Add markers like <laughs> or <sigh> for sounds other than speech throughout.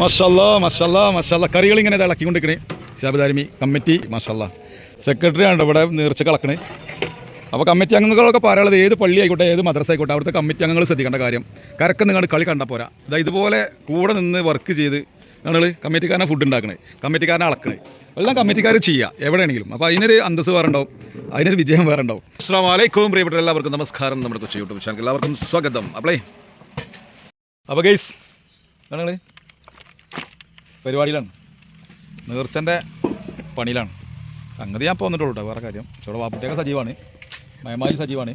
മഷല്ല മഷല്ല ഇങ്ങനെ ഇളക്കിക്കൊണ്ടിരിക്കണേ. ശാബദാരിമി committee മഷല്ല. Secretary ആണ് ഇവിടെ നേർച്ച കളക്കണേ അപ്പോൾ കമ്മിറ്റി അംഗങ്ങളൊക്കെ പറയാനുള്ളത് ഏത് പള്ളി ആയിക്കോട്ടെ ഏത് മദ്രസ ആയിക്കോട്ടെ അവിടുത്തെ കമ്മിറ്റി അംഗങ്ങൾ ശ്രദ്ധിക്കേണ്ട കാര്യം. കരക്ക് നിങ്ങൾ കളി കണ്ടാൽ പോരാ. അതായത് ഇതുപോലെ കൂടെ നിന്ന് വർക്ക് ചെയ്ത് നിങ്ങൾ കമ്മിറ്റിക്കാരനെ ഫുഡ് ഉണ്ടാക്കണേ കമ്മിറ്റിക്കാരനെ അളക്കണേ. എല്ലാം കമ്മിറ്റിക്കാർ ചെയ്യുക എവിടെയാണെങ്കിലും. അപ്പോൾ അതിനൊരു അന്തസ് വേറെ ഉണ്ടാവും അതിനൊരു വിജയം വേറെ ഉണ്ടാവും. അസ്സാം വലൈക്കും പ്രിയപ്പെട്ട എല്ലാവർക്കും നമസ്കാരം. നമ്മുടെ കൊച്ചു യൂട്യൂബ് ചാനൽ എല്ലാവർക്കും സ്വാഗതം. അപ്പളേ. അപ്പോൾ ഗൈസ് നിങ്ങൾ പരിപാടിയിലാണ്. നേർച്ചന്റെ പണിയിലാണ്. സംഗതി ഞാൻ പോന്നിട്ടുള്ളൂ കേട്ടോ വേറെ കാര്യം. ഇവിടെ വാപ്പുട്ടിയൊക്കെ സജീവാണ്. മയമാലി സജീവാണ്.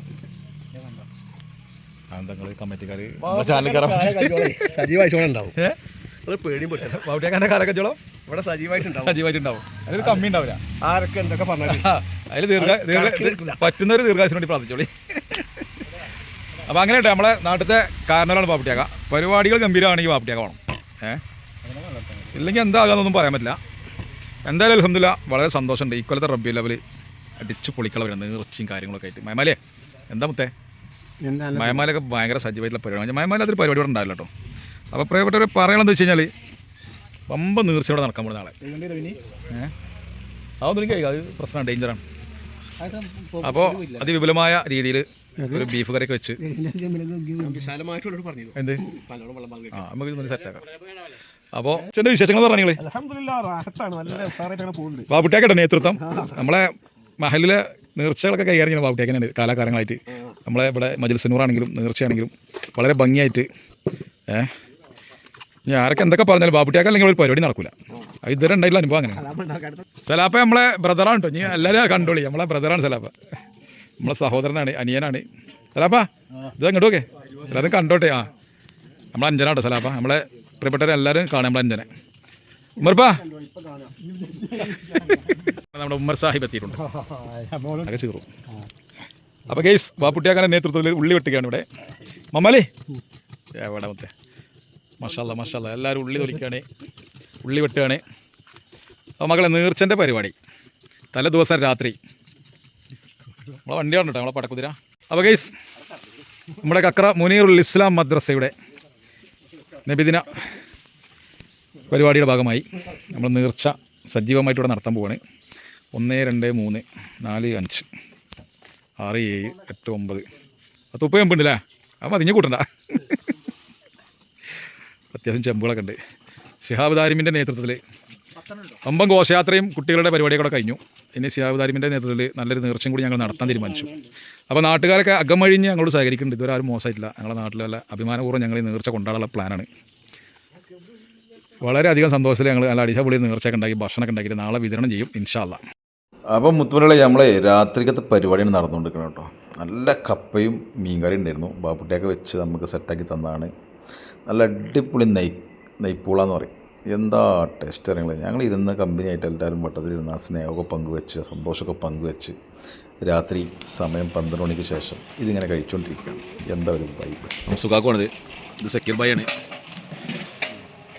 നിങ്ങൾ കമ്മിറ്റിക്കാർ സജീവായിട്ടുണ്ടാവും പൊട്ടില്ല വാപ്പുട്ടിയാക്കാന്റെ കാലക്കച്ചോളം ഇവിടെ സജീവായിട്ടുണ്ടാവും. സജീവായിട്ടുണ്ടാവും. അതിലൊരു കമ്മി ഉണ്ടാവില്ല. ആരൊക്കെ എന്തൊക്കെ പറഞ്ഞാലും അതിൽ ദീർഘ ദീർഘ. പറ്റുന്നൊരു ദീർഘായുസിന് വേണ്ടി പ്രാർത്ഥിച്ചോളി. അപ്പോൾ അങ്ങനെ കേട്ടോ നമ്മളെ നാട്ടിലത്തെ കാരണവരാണ് പാപ്പുട്ടിയാക്ക പരിപാടികൾ ഗംഭീരമാണെങ്കിൽ പാപ്പുട്ടിയാക്ക വേണം. ഏഹ് ഇല്ലെങ്കിൽ എന്താകാന്നൊന്നും പറയാൻ പറ്റില്ല. എന്തായാലും അലഹമില്ല വളരെ സന്തോഷമുണ്ട്. ഇക്കൊല്ലത്തെ റബ്ബി ലെവൽ അടിച്ച് പൊളിക്കള വരുന്നത് നീർച്ചയും കാര്യങ്ങളൊക്കെ ആയിട്ട്. മയമാലേ എന്താ മുത്തേ? മയമാലൊക്കെ ഭയങ്കര സജീവമായിട്ടുള്ള പരിപാടി. മയമാല അതൊരു പരിപാടി ഇവിടെ ഉണ്ടാവില്ല കേട്ടോ. അപ്പോൾ പ്രിയപ്പെട്ടവർ പറയണമെന്ന് വെച്ച് കഴിഞ്ഞാൽ പമ്പ നീർച്ചയോടെ നടക്കാൻ പോകുന്ന നാളെ ഏഹ് അതൊന്നും എനിക്ക് അത് പ്രശ്നമാണ് ഡേഞ്ചറാണ്. അപ്പോൾ അതിവിപുലമായ രീതിയിൽ ഒരു ബീഫ് കറിയൊക്കെ വെച്ച് എന്ത്? ആ നമുക്ക് സെറ്റ് സെറ്റാക്കാം അപ്പോൾ ചെറിയ വിശേഷങ്ങൾ പറഞ്ഞേ ബാബുട്ടിയാക്കട്ടെ നേതൃത്വം. നമ്മളെ മഹലിലെ നേർച്ചകളൊക്കെ കൈകാര്യം ചെയ്യുന്ന ബാബുട്ടിയാക്കനാണ് കാലാകാലങ്ങളായിട്ട് നമ്മളെ ഇവിടെ മജിൽസിനൂറാണെങ്കിലും നേർച്ചയാണെങ്കിലും വളരെ ഭംഗിയായിട്ട് ഏഹ് ഞാൻ ആരൊക്കെ എന്തൊക്കെ പറഞ്ഞാലും ബാബുട്ടിയാക്ക അല്ലെങ്കിൽ ഒരു പരിപാടി നടക്കില്ല ഇതുവരെ ഉണ്ടായില്ല അനുഭവം അങ്ങനെ. സലാപ്പ നമ്മളെ ബ്രദറാണ് കേട്ടോ. നീ എല്ലാവരും കണ്ടോളി. നമ്മളെ ബ്രദറാണ് സലാപ്പ. നമ്മളെ സഹോദരനാണ് അനിയനാണ്. സലാപ്പ ഇത് അങ്ങോട്ട് ഓക്കെ എല്ലാവരും കണ്ടോട്ടെ? ആ. നമ്മളെ അഞ്ചനാട്ടോ സലാപ്പ. നമ്മളെ പ്രിയപ്പെട്ടവരെ എല്ലാവരും കാണാം നമ്മളെ അഞ്ചനെ ഉമ്മർപ്പാ നമ്മുടെ ഉമ്മർ സാഹിബ് എത്തിയിട്ടുണ്ട്. അപ്പൊ ഗെയ്സ് വാപ്പുട്ടിയാക്കാന്റെ നേതൃത്വത്തിൽ ഉള്ളി വെട്ടുകയാണ് ഇവിടെ. മമ്മലി. എവിടെ മൊത്തേ മഷാല്ല മഷാല്ല. എല്ലാവരും ഉള്ളി തൊലിക്കുകയാണ് ഉള്ളി വെട്ടുകയാണ്. അപ്പോൾ മകളെ നീർച്ചന്റെ പരിപാടി. തല ദിവസം രാത്രി. നമ്മളെ വണ്ടിയാണ് കേട്ടോ നമ്മളെ പടക്കുതിര. അപ്പോൾ ഗൈസ് നമ്മുടെ കക്ര മുനീറുൽ ഇസ്ലാം മദ്രസയുടെ നബിദിന പരിപാടിയുടെ ഭാഗമായി നമ്മൾ നേർച്ച സജീവമായിട്ട് ഇവിടെ നടത്താൻ പോവാണ്. ഒന്ന് രണ്ട് മൂന്ന് നാല് അഞ്ച് ആറ് ഏഴ് എട്ട് ഒമ്പത്. പത്ത് മുപ്പത് ചെമ്പുണ്ടല്ലേ? അത് മതിഞ്ഞ് കൂട്ടണ്ട. അത്യാവശ്യം ചെമ്പുകളൊക്കെ ഉണ്ട്. ഷിഹാബ് ദാരിമിന്റെ നേതൃത്വത്തിൽ ഒമ്പം ഘോഷയാത്രയും കുട്ടികളുടെ പരിപാടിയൊക്കെ കഴിഞ്ഞു. ഇനി ഷിഹാബ് ദാരിമിന്റെ നേതൃത്വത്തിൽ നല്ലൊരു നേർച്ചയും കൂടി ഞങ്ങൾ നടത്താൻ തീരുമാനിച്ചു. അപ്പോൾ നാട്ടുകാരൊക്കെ അകമഴിഞ്ഞ് ഞങ്ങളോട് സഹകരിക്കുന്നുണ്ട്. ഇതുവരെ ആരും മോശമായിട്ടില്ല. ഞങ്ങളുടെ നാട്ടിലെ അഭിമാനപൂർവം ഞങ്ങൾ ഈ നേർച്ച കൊണ്ടാടാനുള്ള പ്ലാനാണ്. വളരെയധികം സന്തോഷത്തിൽ ഞങ്ങൾ നല്ല അടിച്ചപൊളി നേർച്ചയൊക്കെ ഉണ്ടാക്കി ഭക്ഷണമൊക്കെ ഉണ്ടാക്കിയിട്ട് നാളെ വിതരണം ചെയ്യും ഇൻഷാല്ല അപ്പം മുത്തുമലകളെ നമ്മളെ രാത്രിക്കത്തെ പരിപാടിയാണ് നടന്നുകൊണ്ടിരിക്കുന്നത് കേട്ടോ. നല്ല കപ്പയും മീൻകറി ഉണ്ടായിരുന്നു. ബാപ്പുട്ടിയൊക്കെ വെച്ച് നമുക്ക് സെറ്റാക്കി തന്നതാണ്. നല്ല അടിപൊളി നെയ് നെയ്പ്പൂള എന്ന് പറയും. എന്താ ടേസ്റ്റ് അറിയങ്ങളെ ഞങ്ങൾ ഇരുന്ന കമ്പനിയായിട്ട് എല്ലാവരും വട്ടത്തിലിരുന്ന് ആ സ്നേഹമൊക്കെ പങ്കുവെച്ച് സന്തോഷമൊക്കെ പങ്കുവെച്ച് രാത്രി സമയം പന്ത്രണ്ട് മണിക്ക് ശേഷം ഇതിങ്ങനെ കഴിച്ചുകൊണ്ടിരിക്കുകയാണ് എന്താ ഒരു വൈബ് സുഖാക്കുവാണിത് ഇത് സക്കീർ ബായാണ്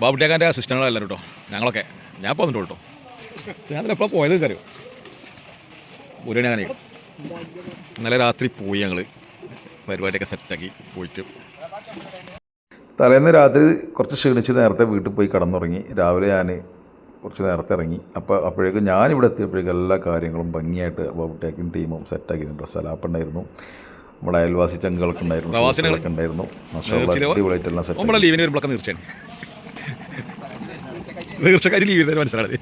ബാബുട്ടിയാക്കാന്റെ അസിസ്റ്റന്റുകളെല്ലാവരും കേട്ടോ. ഞങ്ങളൊക്കെ. ഞാൻ പോന്നിട്ട് കേട്ടോ. ഞാൻ എപ്പോഴും പോയത് കറിയോ ഒരു മണി അങ്ങനെ ഇന്നലെ രാത്രി പോയി ഞങ്ങൾ പരിപാടിയൊക്കെ സെറ്റാക്കി പോയിട്ട്. തലേന്ന് രാത്രി കുറച്ച് ക്ഷീണിച്ച് നേരത്തെ വീട്ടിൽ പോയി കിടന്നുറങ്ങി. രാവിലെ ഞാൻ കുറച്ച് നേരത്തെ ഇറങ്ങി. അപ്പോൾ അപ്പോഴേക്കും ഞാനിവിടെ എത്തിയപ്പോഴേക്കും എല്ലാ കാര്യങ്ങളും ഭംഗിയായിട്ട് ബാബുട്ടേക്കും ടീമും സെറ്റാക്കിയിട്ടുണ്ട് സലാപ്പുണ്ടായിരുന്നു നമ്മുടെ അയൽവാസി ചങ്കുകളൊക്കെ ഉണ്ടായിരുന്നു. ഉണ്ടായിരുന്നു? അടിപൊളിയായിട്ടെല്ലാം സെറ്റ് നമ്മുടെ ലീവിന് വരുമ്പോഴൊക്കെ തീർച്ചയാണ് തീർച്ചക്കാരി ലീവ് ചെയ്തതിന് മനസ്സിലാണത്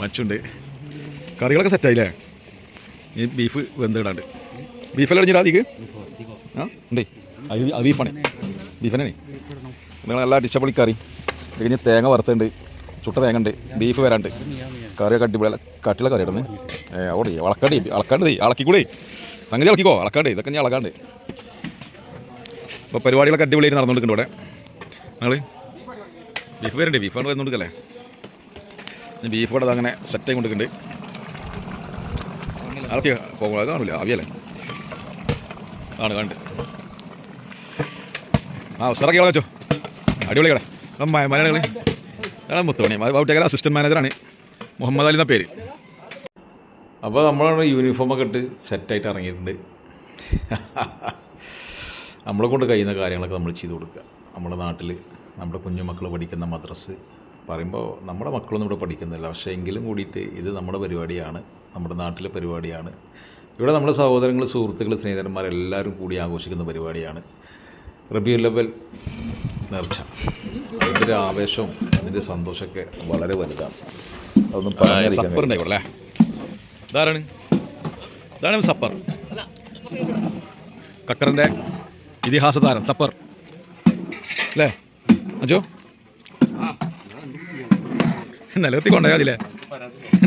മച്ചുണ്ട്. കറികളൊക്കെ സെറ്റായില്ലേ ഈ ബീഫ് വെന്തിടാണ്ട്. ബീഫെല്ലാം അടിഞ്ഞിടാ അതിക്ക് ആ ഉണ്ടേ. അത് ബീഫാണ് ബീഫനാണ് നിങ്ങൾ നല്ല അടിച്ചപ്പൊളി കറി. കഴിഞ്ഞ് തേങ്ങ വറുത്തുണ്ട് ചുട്ട തേങ്ങ ഉണ്ട്. ബീഫ് വരാണ്ട്. കറിയൊക്കെ അടിപൊളി കട്ടിയുള്ള കറി ഇടുന്നത് ഏ അവിടെ വളക്കണ്ട് ഇളക്കാണ്ട് തീ അളക്കിക്കൂടെ. സംഗതി ഇളക്കിക്കോ അളക്കാണ്ട് ഇതൊക്കെ ഞാൻ അളക്കാണ്ട്. അപ്പോൾ പരിപാടികളൊക്കെ അടിപൊളിയായിട്ട് നടന്നുകൊണ്ടിരിക്കുന്നുണ്ട് ഇവിടെ. ഞങ്ങൾ ബീഫ് വരണ്ടേ ബീഫാണ് വരുന്നുകൊടുക്കല്ലേ ഇനി ബീഫ് കൂടെ അങ്ങനെ സെറ്റായി കൊടുക്കുന്നുണ്ട് അതൊക്കെ പോകുമ്പോൾ കാണില്ല അവിയല്ലേ ആണ് കണ്ട്. ആ ഉഷറൊക്കെ വെച്ചോ അടിപൊളി കട. മലയാളികളെ അതാണ് മുത്തുമണി. ബാബുട്ടേക്കര അസിസ്റ്റന്റ് മാനേജറാണ് മുഹമ്മദ് അലി എന്ന പേര്. അപ്പോൾ നമ്മളാണ് യൂണിഫോമൊക്കെ ഇട്ട് സെറ്റായിട്ട് ഇറങ്ങിയിട്ടുണ്ട്. <laughs> നമ്മളെ കൊണ്ട് കഴിയുന്ന കാര്യങ്ങളൊക്കെ നമ്മൾ ചെയ്തു കൊടുക്കുക. നമ്മുടെ നാട്ടിൽ നമ്മുടെ കുഞ്ഞുമക്കൾ പഠിക്കുന്ന മദ്രസ് പറയുമ്പോൾ നമ്മുടെ മക്കളൊന്നും ഇവിടെ പഠിക്കുന്നില്ല. പക്ഷേ എങ്കിലും കൂടിയിട്ട് ഇത് നമ്മുടെ പരിപാടിയാണ് നമ്മുടെ നാട്ടിലെ പരിപാടിയാണ്. ഇവിടെ നമ്മുടെ സഹോദരങ്ങൾ സുഹൃത്തുക്കൾ സ്നേഹിതന്മാരെല്ലാവരും കൂടി ആഘോഷിക്കുന്ന പരിപാടിയാണ്. റബിയുല്ലബൽ ലബൽ നേർച്ച. അതിന്റെ ഒരു ആവേശവും അതിന്റെ സന്തോഷമൊക്കെ വളരെ വലുതാണ്. അതൊന്നും പറഞ്ഞറിയിക്കാൻ സപ്പർ ഉണ്ടായിക്കോളെ ഇതാരാണ്? ഇതാണ് സപ്പർ. ഖത്തറിന്റെ ഇതിഹാസ താരം സപ്പർ. അല്ലേ? അജോ? നിലനിർത്തി കൊണ്ടുപോയാൽ അതില്ലേ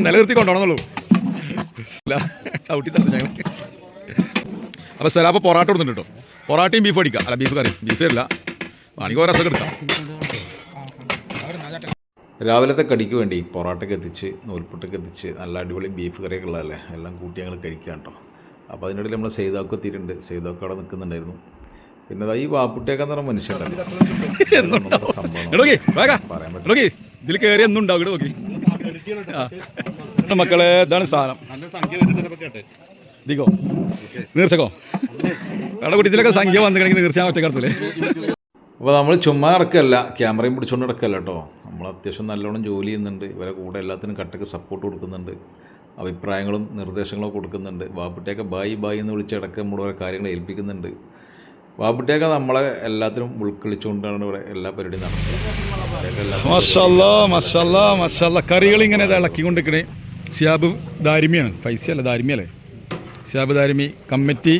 നിലനിർത്തി കൊണ്ടുപോകണമെന്നുള്ളൂ ചവിട്ടി തന്നെ ഞങ്ങൾ അപ്പോൾ സ്ഥലം പൊറാട്ട കൊടുക്കുന്നുണ്ട് കേട്ടോ. പൊറാട്ടയും ബീഫ് അടിക്കാം. അല്ല ബീഫ് കറി. ബീഫ് തരില്ല വേണമെങ്കിൽ ഓരോ എടുക്കാം. രാവിലത്തെ കടിക്ക് വേണ്ടി പൊറോട്ട എത്തിച്ച് നൂൽപുട്ടൊക്കെ എത്തിച്ച് നല്ല അടിപൊളി ബീഫ് കറിയൊക്കെ ഉള്ളതല്ലേ? എല്ലാം കൂട്ടി ഞങ്ങൾ കഴിക്കാം കേട്ടോ. അപ്പോൾ അതിനിടയിൽ നമ്മൾ സെയ്താക്കെത്തിയിട്ടുണ്ട് എത്തിയിട്ടുണ്ട്. സെയ്താക്ക് അവിടെ നിൽക്കുന്നുണ്ടായിരുന്നു. പിന്നെ ഈ വാപ്പുട്ടിയൊക്കെ എന്ന് പറഞ്ഞ <laughs> നോക്കി ഇതിൽ കയറി എന്നും ഉണ്ടാവും നോക്കി. മക്കളെ ഇതാണ് സാധനം. ദിഗോ നീർച്ചക്കോ വേറെ കുട്ടി? ഇതിലൊക്കെ സംഖ്യ വന്നിട്ടുണ്ടെങ്കിൽ നീർച്ചാ ഒറ്റ അപ്പോൾ നമ്മൾ ചുമ്മാ നടക്കല്ല ക്യാമറയും പിടിച്ചുകൊണ്ട് നടക്കല്ല കേട്ടോ. നമ്മൾ അത്യാവശ്യം നല്ലോണം ജോലി ചെയ്യുന്നുണ്ട്. ഇവരെ കൂടെ എല്ലാത്തിനും കട്ടക്ക് സപ്പോർട്ട് കൊടുക്കുന്നുണ്ട്. അഭിപ്രായങ്ങളും നിർദ്ദേശങ്ങളും കൊടുക്കുന്നുണ്ട്. വാപ്പുട്ടിയൊക്കെ ബായി ബായി എന്ന് വിളിച്ചടക്കം നമ്മൾ ഓരോ കാര്യങ്ങൾ ഏൽപ്പിക്കുന്നുണ്ട്. വാപ്പുട്ടിയൊക്കെ നമ്മളെ എല്ലാത്തിനും ഉൾക്കൊള്ളിച്ചുകൊണ്ടാണ് ഇവിടെ എല്ലാ പരിപാടിയും മഷല്ല കറികൾ ഇങ്ങനെ ഇളക്കിക്കൊണ്ടിരിക്കണേ. സിയാബ് ദാരിമിയാണ്. പൈസ അല്ല ദാരിമിയല്ലേ? Siyab Darimi committee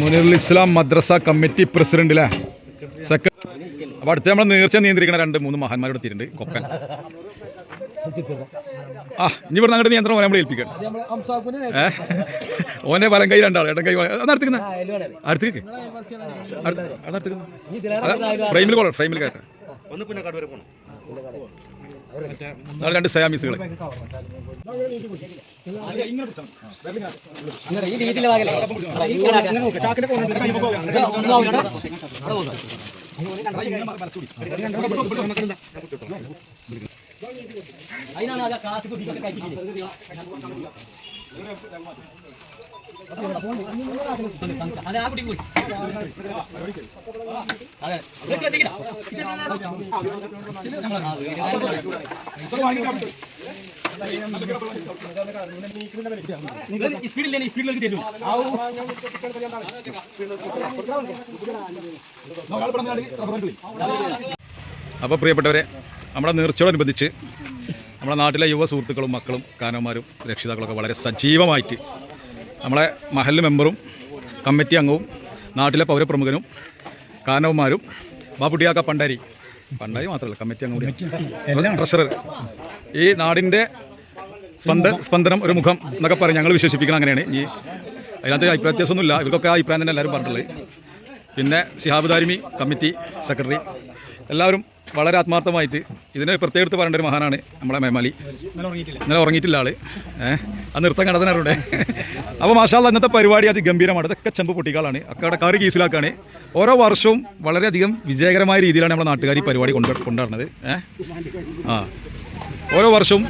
Munirul Islam Madrasa committee president അല്ലേ സെക്രട്ടറി അപ്പോൾ അടുത്ത് നമ്മൾ നേർച്ച നിയന്ത്രിക്കുന്ന രണ്ട് മൂന്ന് മഹാന്മാരോട് എത്തിയിട്ടുണ്ട്. കൊക്കൻ ആ ഇനി ഇവിടെ അങ്ങോട്ട് നിയന്ത്രണം നമ്മൾ ഏൽപ്പിക്കണം ഏ ഓനെ വലം കൈ രണ്ടാൾ ഇടം കൈ നടത്തിക്കുന്ന അടുത്തേക്ക് അടുത്തേക്ക് ഫ്രെയിമിൽ കൊള്ളാം ഫ്രെയിമിൽ കയറ്റാം പോകണം രണ്ട് സയാമീസുകൾ ഇങ്ങനെ അതിനാണ് ആ ക്ലാസ് കുതിക്കൊക്കെ കഴിച്ചിട്ട് അതെ ആ കുട്ടി പോയി അതെ നിങ്ങൾ സ്പീഡില്ലേ സ്പീഡിലേക്ക് തരൂ അപ്പോൾ പ്രിയപ്പെട്ടവരെ നമ്മുടെ നേർച്ചയോടനുബന്ധിച്ച് നമ്മുടെ നാട്ടിലെ യുവ സുഹൃത്തുക്കളും മക്കളും കാനന്മാരും രക്ഷിതാക്കളൊക്കെ വളരെ സജീവമായിട്ട് നമ്മളെ മഹൽ മെമ്പറും കമ്മിറ്റി അംഗവും നാട്ടിലെ പൗരപ്രമുഖനും കാനവന്മാരും ബാപ്പുട്ടിയാക്ക പണ്ടാരി. പണ്ടാരി മാത്രമല്ല കമ്മിറ്റി അംഗം ട്രഷറർ. ഈ നാടിന്റെ സ്പന്ദ സ്പന്ദനം ഒരു മുഖം എന്നൊക്കെ പറയും ഞങ്ങൾ വിശ്വസിപ്പിക്കണം അങ്ങനെയാണ്. ഈ അതിനകത്ത് അഭിപ്രായ വ്യത്യാസമൊന്നുമില്ല ഇവർക്കൊക്കെ ആ അഭിപ്രായം തന്നെ എല്ലാവരും പറഞ്ഞിട്ടുള്ളത്. പിന്നെ ശിഹാബ് ദാരിമി കമ്മിറ്റി സെക്രട്ടറി എല്ലാവരും വളരെ ആത്മാർത്ഥമായിട്ട് ഇതിനെ പ്രത്യേകം എടുത്ത് പറയേണ്ട ഒരു മഹാനാണ് നമ്മളെ മേമാലി. ഇന്നലെ ഉറങ്ങിയിട്ടില്ല. ആൾ. ഏഹ് ആ നൃത്തം കണ്ടതിനവിടെ അപ്പോൾ മാഷാല്ല ഇന്നത്തെ പരിപാടി അതിഗംഭീരമാണ് ഇതൊക്കെ ചെമ്പ് പൊട്ടിക്കാളാണ്. അക്കാടെ കാറ് കീസിലാക്കാണ്. ഓരോ വർഷവും വളരെയധികം വിജയകരമായ രീതിയിലാണ് നമ്മുടെ നാട്ടുകാർ ഈ പരിപാടി കൊണ്ട് കൊണ്ടുവരുന്നത്. ഏഹ് ആ. ഓരോ വർഷവും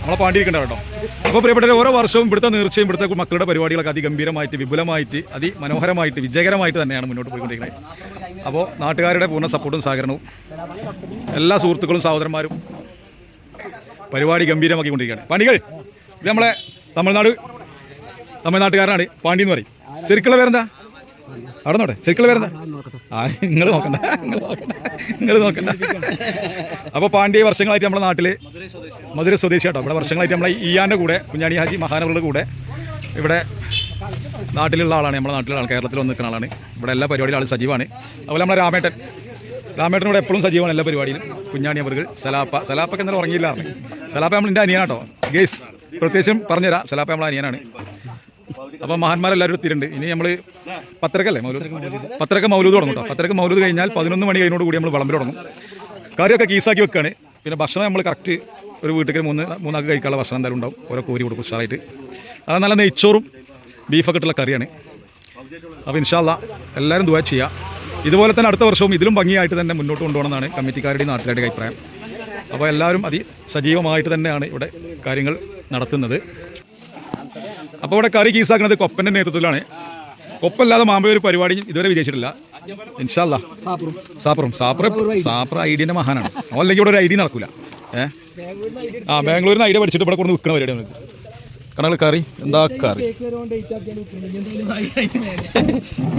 നമ്മളെ പാണ്ടിയിരിക്കണ്ട കേട്ടോ. അപ്പോൾ പ്രിയപ്പെട്ടവരെ ഓരോ വർഷവും ഇവിടുത്തെ നേർച്ചയും ഇവിടുത്തെ മക്കളുടെ പരിപാടികളൊക്കെ അതിഗംഭീരമായിട്ട് വിപുലമായിട്ട് അതിമനോഹരമായിട്ട് വിജയകരമായിട്ട് തന്നെയാണ് മുന്നോട്ട് പോയിക്കൊണ്ടിരിക്കുന്നത്. അപ്പോൾ നാട്ടുകാരുടെ പൂർണ സപ്പോർട്ടും സഹകരണവും. എല്ലാ സുഹൃത്തുക്കളും സഹോദരന്മാരും പരിപാടി ഗംഭീരമാക്കിക്കൊണ്ടിരിക്കുകയാണ് പാണ്ടികൾ ഇത് നമ്മളെ തമിഴ്നാട് തമിഴ്നാട്ടുകാരനാണ് പാണ്ടി എന്ന് പറയും. ശരിക്കുള്ള പേരെന്താ? അവിടെ നോട്ടെ ശരിക്കുള്ള പേരെന്താ? ആ നിങ്ങൾ നോക്കണ്ട. നിങ്ങൾ നോക്കണ്ട. നിങ്ങൾ നോക്കണ്ട. അപ്പോൾ പാണ്ഡ്യ വർഷങ്ങളായിട്ട് നമ്മുടെ നാട്ടിൽ മധുര സ്വദേശി കേട്ടോ ഇവിടെ വർഷങ്ങളായിട്ട് നമ്മളെ ഇയാന്റെ കൂടെ കുഞ്ഞാണി ഹാജി മഹാനവരുടെ കൂടെ ഇവിടെ നാട്ടിലുള്ള ആളാണ് നമ്മുടെ നാട്ടിലുള്ള ആൾ കേരളത്തിൽ വന്ന് നിൽക്കുന്ന ആളാണ്. ഇവിടെ എല്ലാ പരിപാടിയിലും ആൾ സജീവമാണ്. അതുപോലെ നമ്മുടെ രാമേട്ടൻ. രാമേട്ടൻ ഇവിടെ എപ്പോഴും സജീവമാണ് എല്ലാ പരിപാടിയിലും. കുഞ്ഞാണി അവർക്ക് സലാപ്പ. സലാപ്പൊക്കെ ഇന്നലെ ഉറങ്ങിയില്ലാണ് സലാപ്പ നമ്മൾ എന്റെ അനിയനാട്ടോ. ഗേസ് പ്രത്യേകിച്ചും പറഞ്ഞുതരാം. സലാപ്പ നമ്മളെ അനിയനാണ്. അപ്പോൾ മഹാന്മാരെല്ലാവരും എത്തിയിട്ടുണ്ട്. ഇനി നമ്മൾ പത്രക്കല്ലേ മൗലൂദ്? പത്രക്ക മൗലൂദ് തുടങ്ങും കേട്ടോ പത്രക്ക മൗലൂദ് കഴിഞ്ഞാൽ പതിനൊന്ന് മണി കഴിഞ്ഞോട് കൂടി നമ്മൾ വിളമ്പിൽ തുടങ്ങും. കറിയൊക്കെ കീസാക്കി വെക്കുകയാണ് പിന്നെ ഭക്ഷണം നമ്മൾ കറക്റ്റ് ഒരു വീട്ടിൽ മൂന്ന് മൂന്നാൾക്ക് കഴിക്കാനുള്ള ഭക്ഷണം എന്തായാലും ഉണ്ടാവും. ഓരോ കോരി കൊടുക്കും ഉഷാറായിട്ട്. അത് നല്ല നെയ്ച്ചോറും ബീഫൊക്കെ ഇട്ടുള്ള കറിയാണ്. അപ്പോൾ ഇൻഷാല്ല എല്ലാവരും ദുവാ ചെയ്യുക ഇതുപോലെ തന്നെ അടുത്ത വർഷവും ഇതിലും ഭംഗിയായിട്ട് തന്നെ മുന്നോട്ട് കൊണ്ടുപോകണമെന്നാണ് കമ്മിറ്റിക്കാരുടെയും നാട്ടുകാരുടെ അഭിപ്രായം. അപ്പോൾ എല്ലാവരും അതി സജീവമായിട്ട് തന്നെയാണ് ഇവിടെ കാര്യങ്ങൾ നടത്തുന്നത്. അപ്പോൾ ഇവിടെ കറി കീസാക്കുന്നത് കൊപ്പന്റെ നേതൃത്വത്തിലാണ്. കൊപ്പല്ലാതെ മാമ്പഴ ഒരു പരിപാടി ഇതുവരെ വിജയിച്ചിട്ടില്ല. ഇൻഷാല്ല സാപ്പറും. സാപ്പറ. സാപ്പർ ഐഡിയന്റെ മഹാനാണ്. അല്ലെങ്കിൽ ഇവിടെ ഒരു ഐഡിയ നടക്കില്ല ഏഹ് ആ ബാംഗ്ലൂരിൽ നിന്ന് ഐഡിയ പഠിച്ചിട്ട് ഇവിടെ കൊണ്ട് വിൽക്കണ പരിപാടിയാണ് കണകൾ കറി? എന്താ കറി?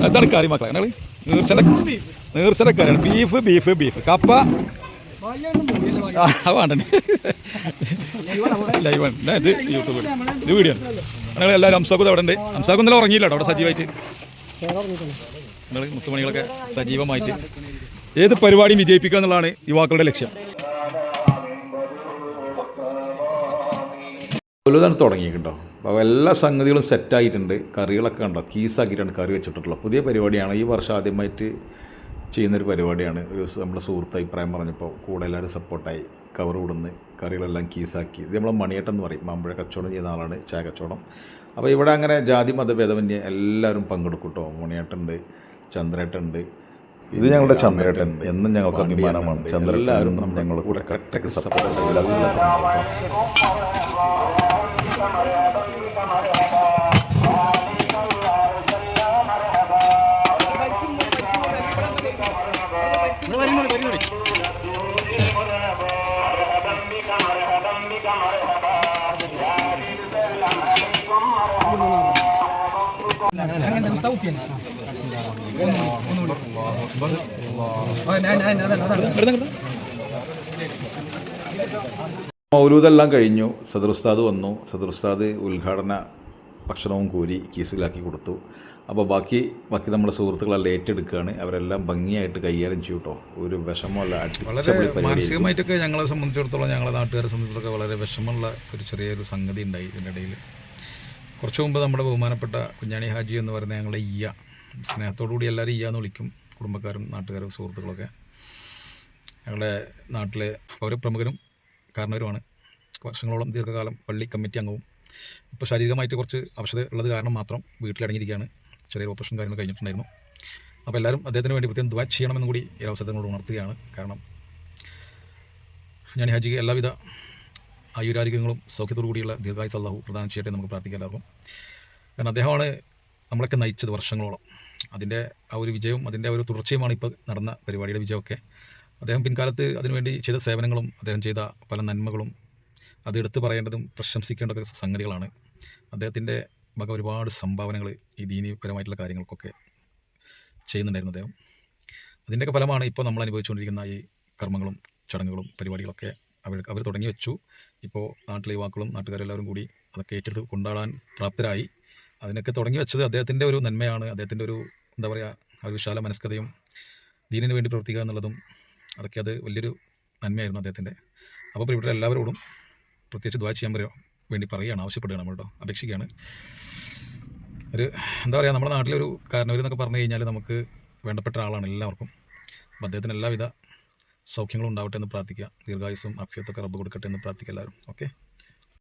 എന്താണ് കറി മക്കളെ. കണകൾ നീർച്ചന്റെ നീർച്ചന്റെ കറിയാണ് ബീഫ് ബീഫ് ബീഫ്. കപ്പ? വേണ്ടേ ലൈവ് ആണ് ഇത് യൂട്യൂബ് ഇത് വീഡിയോ ആണ്. ഞങ്ങൾ എല്ലാവരും അംസാക്കും അവിടെ ഉണ്ട് അംസാക്കും ഇന്നലെ ഉറങ്ങിയില്ല അവിടെ സജീവമായിട്ട് നിങ്ങൾ മുത്തുമണികളൊക്കെ സജീവമായിട്ട്. ഏത് പരിപാടിയും വിജയിപ്പിക്കുക എന്നുള്ളതാണ് യുവാക്കളുടെ ലക്ഷ്യം. വലുതാണ് തുടങ്ങിയിട്ടുണ്ടോ? അപ്പോൾ എല്ലാ സംഗതികളും സെറ്റായിട്ടുണ്ട് കറികളൊക്കെ ഉണ്ടോ കീസാക്കിയിട്ടാണ് കറി വെച്ചിട്ടുള്ളത്. പുതിയ പരിപാടിയാണ്. ഈ വർഷം ആദ്യമായിട്ട് ചെയ്യുന്നൊരു പരിപാടിയാണ്. ഒരു നമ്മുടെ സുഹൃത്ത് അഭിപ്രായം പറഞ്ഞപ്പോൾ കൂടെ എല്ലാവരും സപ്പോർട്ടായി കവർ കൊടുന്ന് കറികളെല്ലാം കീസാക്കി ഇത് നമ്മൾ മണിയേട്ടം എന്ന് പറയും. മാമ്പഴ കച്ചവടം ചെയ്യുന്ന ആളാണ്. ചായ കച്ചവടം. അപ്പോൾ ഇവിടെ അങ്ങനെ ജാതി മതഭേദമന്യേ എല്ലാവരും പങ്കെടുക്കും കേട്ടോ. മണിയേട്ടുണ്ട് ചന്ദ്രേട്ടുണ്ട് ഇത് ഞങ്ങളുടെ ചന്ദ്രേട്ടൻ എന്നും ഞങ്ങൾക്ക് അഭിമാനമാണ്. ചന്ദ്രൻ എല്ലാവരും ഞങ്ങളുടെ കൂടെ കട്ടക്ക് സപ്പോർട്ട് എല്ലാത്തിലും മൗലൂദെല്ലാം കഴിഞ്ഞു സദറുസ്താദ് വന്നു. സദർസ്താദ് ഉദ്ഘാടന ഭക്ഷണവും കൂരി കീസിലാക്കി കൊടുത്തു. അപ്പോൾ ബാക്കി ബാക്കി നമ്മുടെ സുഹൃത്തുക്കളെല്ലാം ഏറ്റെടുക്കുകയാണ്. അവരെല്ലാം ഭംഗിയായിട്ട് കൈകാര്യം ചെയ്യും കേട്ടോ ഒരു വിഷമമല്ല വളരെ മാനസികമായിട്ടൊക്കെ ഞങ്ങളെ സംബന്ധിച്ചിടത്തോളം ഞങ്ങളെ നാട്ടുകാരെ സംബന്ധിച്ചിടത്തോളം വളരെ വിഷമമുള്ള ഒരു ചെറിയൊരു സംഗതി ഉണ്ടായി ഇതിന്റെ ഇടയിൽ കുറച്ച് മുമ്പ് നമ്മുടെ ബഹുമാനപ്പെട്ട കുഞ്ഞാണി ഹാജി എന്ന് പറയുന്ന ഞങ്ങളുടെ ഈയ സ്നേഹത്തോടു കൂടി എല്ലാവരും ഇയ്യാന്ന് വിളിക്കും. കുടുംബക്കാരും നാട്ടുകാരും സുഹൃത്തുക്കളൊക്കെ. ഞങ്ങളുടെ നാട്ടിലെ പൗരപ്രമുഖരും കാരണവരുമാണ്. വർഷങ്ങളോളം ദീർഘകാലം പള്ളി കമ്മിറ്റി അംഗവും. ഇപ്പോൾ ശാരീരികമായിട്ട് കുറച്ച് അവശത ഉള്ളത് കാരണം മാത്രം വീട്ടിലടങ്ങിയിരിക്കുകയാണ്. ചെറിയ ഓപ്പറേഷൻ കാര്യങ്ങൾ കഴിഞ്ഞിട്ടുണ്ടായിരുന്നു. അപ്പോൾ എല്ലാവരും അദ്ദേഹത്തിന് വേണ്ടി പ്രത്യേകം ദ്വാ ചെയ്യണമെന്നും കൂടി ഈ അവസരത്തിനോട് ഉണർത്തുകയാണ്. കാരണം ഞാൻ ഹാജിക്ക് എല്ലാവിധ ആയുരാരോഗ്യങ്ങളും സൗഖ്യത്തോടു കൂടിയുള്ള ദീർഘായുസ് അള്ളാഹു പ്രദാനം ചെയ്യട്ടെ നമുക്ക് പ്രാർത്ഥിക്കാം കാരണം അദ്ദേഹമാണ് നമ്മളൊക്കെ നയിച്ചത് വർഷങ്ങളോളം. അതിന്റെ ആ ഒരു വിജയവും അതിന്റെ ഒരു തുടർച്ചയുമാണ് ഇപ്പോൾ നടന്ന പരിപാടിയുടെ വിജയമൊക്കെ. അദ്ദേഹം പിൻകാലത്ത് അതിനുവേണ്ടി ചെയ്ത സേവനങ്ങളും അദ്ദേഹം ചെയ്ത പല നന്മകളും അത് എടുത്തു പറയേണ്ടതും പ്രശംസിക്കേണ്ടതൊക്കെ സംഗതികളാണ്. അദ്ദേഹത്തിന്റെ വക ഒരുപാട് സംഭാവനകൾ ഈ ദീനീപരമായിട്ടുള്ള കാര്യങ്ങൾക്കൊക്കെ ചെയ്യുന്നുണ്ടായിരുന്നു അദ്ദേഹം. അതിന്റെയൊക്കെ ഫലമാണ് ഇപ്പോൾ നമ്മൾ അനുഭവിച്ചുകൊണ്ടിരിക്കുന്ന ഈ കർമ്മങ്ങളും ചടങ്ങുകളും പരിപാടികളൊക്കെ അവർ അവർ തുടങ്ങി വെച്ചു. ഇപ്പോൾ നാട്ടിലെ യുവാക്കളും നാട്ടുകാരെല്ലാവരും കൂടി അതൊക്കെ ഏറ്റെടുത്ത് കൊണ്ടാടാൻ പ്രാപ്തരായി. അതിനൊക്കെ തുടങ്ങി വെച്ചത് അദ്ദേഹത്തിന്റെ ഒരു നന്മയാണ്. അദ്ദേഹത്തിന്റെ ഒരു എന്താ പറയുക വിശാല മനസ്കതയും ദീനിന് വേണ്ടി പ്രവർത്തിക്കുക എന്നുള്ളതും അതൊക്കെ അത് വലിയൊരു നന്മയായിരുന്നു അദ്ദേഹത്തിന്റെ അപ്പോൾ ഇവിടെ എല്ലാവരോടും പ്രത്യേകിച്ച് ദ്വാ ചെയ്യാൻ പറയാം വേണ്ടി പറയുകയാണ് ആവശ്യപ്പെടുകയാണ് നമ്മളോ അപേക്ഷിക്കുകയാണ്. ഒരു എന്താ പറയുക നമ്മുടെ നാട്ടിലൊരു കാരണവരെന്നൊക്കെ പറഞ്ഞു കഴിഞ്ഞാൽ നമുക്ക് വേണ്ടപ്പെട്ട ആളാണ് എല്ലാവർക്കും. അപ്പോൾ അദ്ദേഹത്തിന് എല്ലാവിധ സൗഖ്യങ്ങളും ഉണ്ടാവട്ടെ എന്ന് പ്രാർത്ഥിക്കുക. ദീർഘായുസും അഭ്യത്തൊക്കെ റബ്ബ് കൊടുക്കട്ടെ എന്ന് പ്രാർത്ഥിക്കുക എല്ലാവരും. ഓക്കെ?